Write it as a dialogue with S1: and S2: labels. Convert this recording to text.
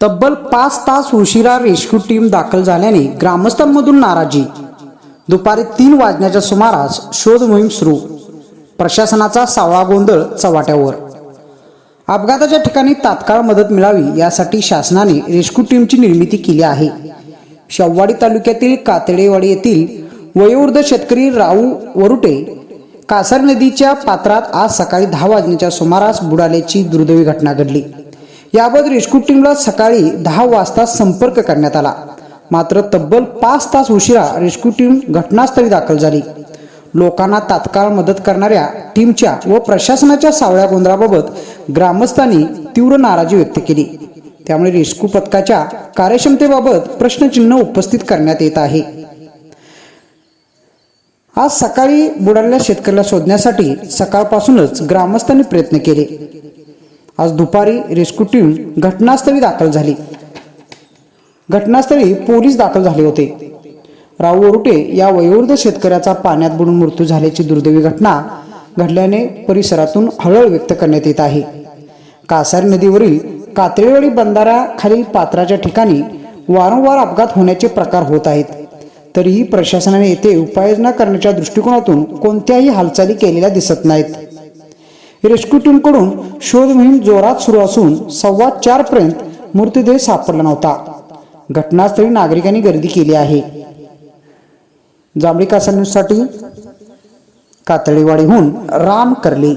S1: तब्बल पाच तास उशिरा रेस्क्यू टीम दाखल झाल्याने ग्रामस्थांमधून नाराजी. दुपारी तीन वाजण्याच्या सुमारास शोध मोहीम सुरू. प्रशासनाचा सावळा गोंधळ चव्हाट्यावर. अपघाताच्या ठिकाणी तात्काळ मदत मिळावी यासाठी शासनाने रेस्क्यू टीमची निर्मिती केली आहे. शववाडी तालुक्यातील कातडेवाडी येथील वयोवृद्ध शेतकरी राऊ वरुटे कासार नदीच्या पात्रात आज सकाळी दहा वाजण्याच्या सुमारास बुडाल्याची दुर्दैवी घटना घडली. याबाबत रेस्क्यू टीमला सकाळी दहा वाजता संपर्क करण्यात आला. मात्र तब्बल पाच तास उशिरा रेस्क्यू टीम घटनास्थळी दाखल झाली. लोकांना तात्काळ मदत करणाऱ्या टीमच्या व प्रशासनाच्या सावळ्या गोंधळाबाबत ग्रामस्थांनी तीव्र नाराजी व्यक्त केली. त्यामुळे रेस्क्यू पथकाच्या कार्यक्षमतेबाबत प्रश्नचिन्ह उपस्थित करण्यात येत आहे. आज सकाळी बुडालेल्या शेतकऱ्याला शोधण्यासाठी सकाळपासूनच ग्रामस्थांनी प्रयत्न केले. आज दुपारी रेस्क्यू टीम घटनास्थळी दाखल झाली. घटनास्थळी पोलीस दाखल झाले होते. राऊ ओरुटे या वयोवृद्ध शेतकऱ्याचा पाण्यात बुडून मृत्यू झाल्याची दुर्दैवी घटना घडल्याने परिसरातून हळहळ व्यक्त करण्यात येत आहे. कासार नदीवरील कातळेवाडी बंधाराखालील पात्राच्या ठिकाणी वारंवार अपघात होण्याचे प्रकार होत आहेत. तरीही प्रशासनाने येथे उपाययोजना करण्याच्या दृष्टिकोनातून कोणत्याही हालचाली केलेल्या दिसत नाहीत. रेस्क्यू टीमकडून शोध मोहीम जोरात सुरू असून सव्वा चारपर्यंत मृतदेह सापडला नव्हता. घटनास्थळी नागरिकांनी गर्दी केली आहे. जांभळी कासा न्यूजसाठी कातळीवाडीहून राम करले.